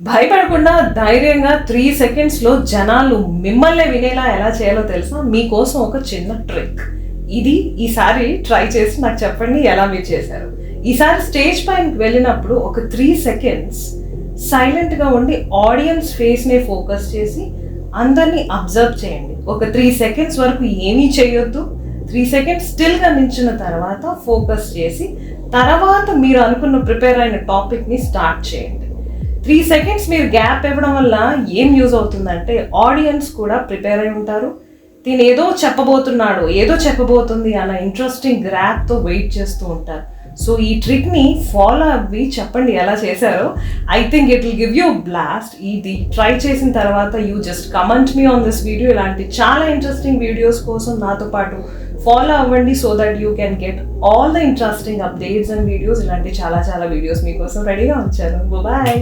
భయపడకుండా ధైర్యంగా త్రీ సెకండ్స్లో జనాలు మిమ్మల్ని వినేలా ఎలా చేయాలో తెలుసా? మీకోసం ఒక చిన్న ట్రిక్ ఇది ఈసారి ట్రై చేసి నాకు చెప్పండి ఎలా మీరు చేశారు. ఈసారి స్టేజ్ పైనకి వెళ్ళినప్పుడు ఒక త్రీ సెకండ్స్ సైలెంట్గా ఉండి ఆడియన్స్ ఫేస్నే ఫోకస్ చేసి అందరినీ అబ్జర్వ్ చేయండి. ఒక త్రీ సెకండ్స్ వరకు ఏమీ చేయొద్దు. త్రీ సెకండ్స్ స్టిల్గా నించిన తర్వాత ఫోకస్ చేసి తర్వాత మీరు అనుకున్న ప్రిపేర్ అయిన టాపిక్ని స్టార్ట్ చేయండి. త్రీ సెకండ్స్ మీరు గ్యాప్ ఇవ్వడం వల్ల ఏం యూజ్ అవుతుందంటే ఆడియన్స్ కూడా ప్రిపేర్ అయి ఉంటారు. దీని ఏదో చెప్పబోతున్నాడు ఏదో చెప్పబోతుంది అన్న ఇంట్రెస్టింగ్ గ్రాప్తో వెయిట్ చేస్తూ ఉంటారు. సో ఈ ట్రిక్ని ఫాలో అవ్వి చెప్పండి ఎలా చేశారో. I think it will give you blast ఇది ట్రై చేసిన తర్వాత you just comment me on this video ఇలాంటి చాలా ఇంట్రెస్టింగ్ వీడియోస్ కోసం నాతో పాటు ఫాలో అవ్వండి so that you can get all the interesting updates and videos ఇలాంటి చాలా చాలా వీడియోస్ మీకోసం రెడీగా ఉంచాను. బాయ్